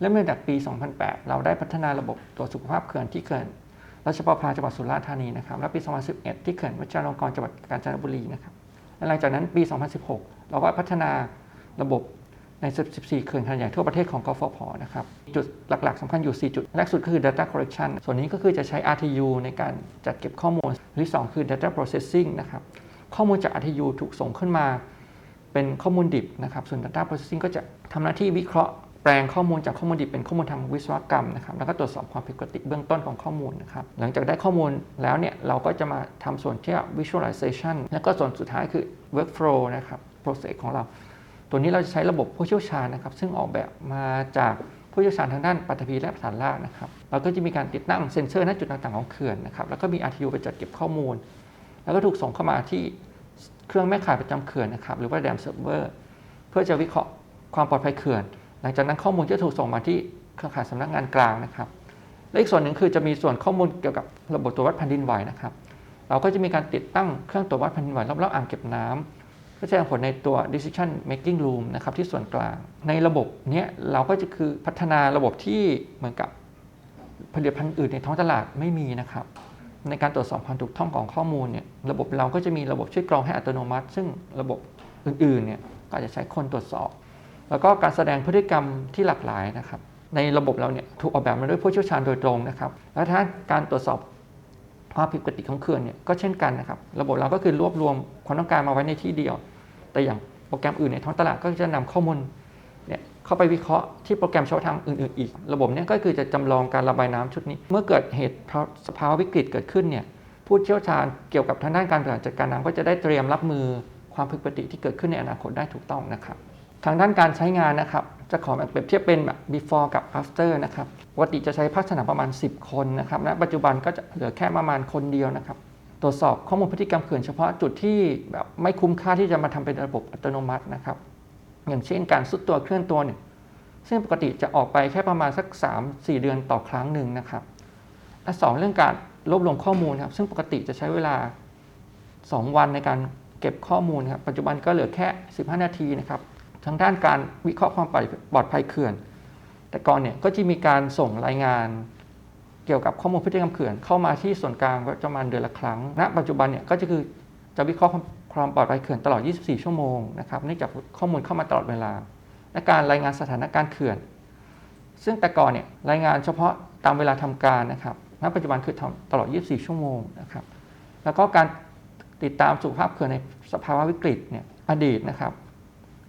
เริ่มตั้งแต่ปี 2008 เราได้พัฒนาระบบตรวจสุขภาพเขื่อนที่เขื่อนราชประภาจังหวัดสุราษฎร์ธานีนะครับ และปี 2011 ที่เขื่อนวัชรลงกรณ์จังหวัดกาญจนบุรีนะครับและหลังจากนั้นปี 2016 เราก็พัฒนาระบบใน 14 เขื่อนขนาดใหญ่ทั่วประเทศของกฟผนะครับ จุดหลักๆสำคัญอยู่ 4 จุด แรกสุดคือ data collection ส่วนนี้ก็คือจะใช้ RTU ในการจัดเก็บข้อมูลหรือที่สองคือ data processing นะครับ ข้อมูลจาก RTU ถูกส่งขึ้นมา เป็นข้อมูลดิบนะครับ ส่วน data processing ก็จะทำหน้าที่วิเคราะห์ แปลงข้อมูลจากข้อมูลดิบเป็นข้อมูลทางวิศวกรรมนะครับแล้วก็ตรวจสอบความผิดปกติเบื้องต้นของข้อมูลนะครับหลังจากได้ข้อมูลแล้วเนี่ยเราก็จะมาทำส่วนที่ visualization แล้วก็ส่วนสุดท้ายคือ workflow นะครับ process ของเรา ตัวนี้เราจะใช้ระบบผู้เชี่ยวชาญนะครับ ซึ่งออกแบบมาจากผู้เชี่ยวชาญทางด้านปฐพีและประสานรานะครับเราก็จะมีการติดตั้งเซ็นเซอร์ณจุดต่างๆของเขื่อนนะครับแล้วก็มี RTU ไปจัดเก็บข้อมูล แล้วก็ถูกส่งเข้ามาที่เครื่องแม่ข่ายประจำเขื่อนนะครับหรือว่า DAM server เพื่อจะวิเคราะห์ความปลอดภัยเขื่อน หลังจากนั้นข้อมูลจะถูกส่งมาที่เครือข่ายสำนักงานกลางนะครับ และอีกส่วนหนึ่งคือจะมีส่วนข้อมูลเกี่ยวกับระบบตรวจวัดแผ่นดินไหวนะครับ เราก็จะมีการติดตั้งเครื่องตรวจวัดแผ่นดินไหวรอบๆอ่างเก็บน้ำก็แสดงผลในตัว decision making room นะครับที่ส่วนกลาง ในระบบเนี้ยเราก็จะคือพัฒนาระบบที่เหมือนกับผลิตภัณฑ์อื่นในท้องตลาดไม่มีนะครับ ในการตรวจสอบความถูกต้องของข้อมูลเนี่ยระบบเราก็จะมีระบบช่วยกรองให้อัตโนมัติ ซึ่งระบบอื่นๆเนี่ยก็จะใช้คนตรวจสอบ แล้วก็การแสดงพฤติกรรมที่หลากหลายนะครับ ในระบบเราเนี่ยถูกออกแบบมาด้วยผู้เชี่ยวชาญโดยตรงนะครับ แล้วถ้าการตรวจสอบความผิดปกติของเขื่อนเนี่ยก็เช่นกันนะครับ ระบบเราก็คือรวบรวมความต้องการมาไว้ในที่เดียว แต่อย่างโปรแกรมอื่นในท้องตลาดก็จะนำข้อมูลเนี่ยเข้าไปวิเคราะห์ที่โปรแกรมเฉพาะทางอื่นๆอีก ระบบเนี้ก็คือจะจำลองการระบายน้ำชุดนี้ เมื่อเกิดเหตุสภาวะวิกฤตเกิดขึ้นเนี่ยผู้เชี่ยวชาญเกี่ยวกับทางด้านการบริหารจัดการน้ำก็จะได้เตรียมรับมือความผิดปกติที่เกิดขึ้นในอนาคตได้ถูกต้องนะครับ ทางด้านการใช้งานนะครับ จะขอแบบเปรียบเทียบเป็นแบบ before กับ after นะครับปกติจะใช้ภาคสนามประมาณ 10 คนนะครับณปัจจุบันก็จะเหลือแค่ประมาณคนเดียวนะครับ ตรวจสอบข้อมูลพฤติกรรมเขื่อนเฉพาะจุดที่แบบไม่คุ้มค่าที่จะมาทำเป็นระบบอัตโนมัตินะครับ อย่างเช่นการสุดตัวเคลื่อนตัวเนี่ยซึ่งปกติจะออกไปแค่ประมาณสัก 3-4 เดือนต่อครั้งหนึ่งนะครับและสองเรื่องการรวบรวมข้อมูลครับ ซึ่งปกติจะใช้เวลา 2 วันในการเก็บข้อมูลครับ ปัจจุบันก็เหลือแค่ 15 นาทีนะครับ ทางด้านการวิเคราะห์ความปลอดภัยเขื่อน แต่ก่อนเนี่ยก็จะมีการส่งรายงานเกี่ยวกับข้อมูลพฤติกรรมเขื่อนเข้ามาที่ส่วนกลางประมาณเดือนละครั้ง ณ ปัจจุบันเนี่ยก็จะคือจะวิเคราะห์ความปลอดภัยเขื่อนตลอด 24 ชั่วโมงนะครับเนื่องจากข้อมูลเข้ามาตลอดเวลา และการรายงานสถานการณ์เขื่อน ซึ่งแต่ก่อนเนี่ยรายงานเฉพาะตามเวลาทำการนะครับ ณ ปัจจุบันคือทำตลอด 24 ชั่วโมงนะครับ แล้วก็การติดตามสุขภาพเขื่อนในสภาวะวิกฤตเนี่ยอดีตนะครับ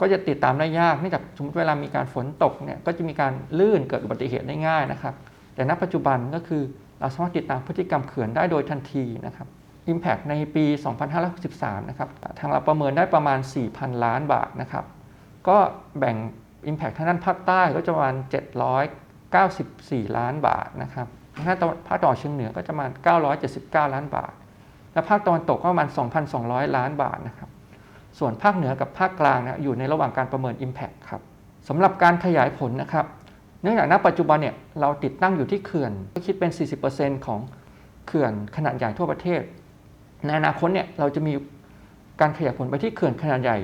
ก็จะติดตามได้ยากเนื่องจากสมมติเวลามีการฝนตกเนี่ยก็จะมีการลื่นเกิดอุบัติเหตุได้ง่ายนะครับ แต่ณปัจจุบันก็คือเราสามารถติดตามพฤติกรรมเขื่อนได้โดยทันทีนะครับ Impact ในปี 2563 นะครับ ทางเราประเมินได้ประมาณ 4,000 ล้านบาทนะครับ ก็แบ่ง Impact ทางด้านภาคใต้ก็จะประมาณ 794 ล้านบาทนะครับทางด้านภาคตะวันออกเฉียงเหนือก็จะประมาณ 979 ล้านบาท และภาคตะวันตกก็ประมาณ 2,200 ล้านบาทนะครับ ส่วนภาคเหนือกับภาคกลางนะอยู่ในระหว่างการประเมิน Impact ครับสำหรับการขยายผลนะครับ เนื่องจากณปัจจุบันเนี่ยเราติดตั้งอยู่ที่เขื่อนคิดเป็น 40%ของเขื่อนขนาดใหญ่ทั่วประเทศ ในอนาคตเนี่ยเราจะมีการขยายผลไปที่เขื่อนขนาดใหญ่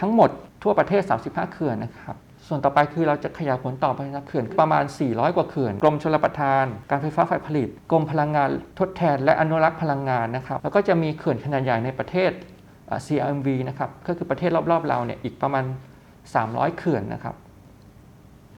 ทั้งหมดทั่วประเทศ 35 เขื่อนนะครับส่วนต่อไปคือเราจะขยายผลต่อไปนะเขื่อนประมาณ 400 กว่าเขื่อน กรมชลประทาน การไฟฟ้าฝ่ายผลิต กรมพลังงานทดแทน และอนุรักษ์พลังงานนะครับ แล้วก็จะมีเขื่อนขนาดใหญ่ในประเทศ CRMV นะครับก็คือประเทศรอบๆเราเนี่ยอีกประมาณ 300 เขื่อนนะครับ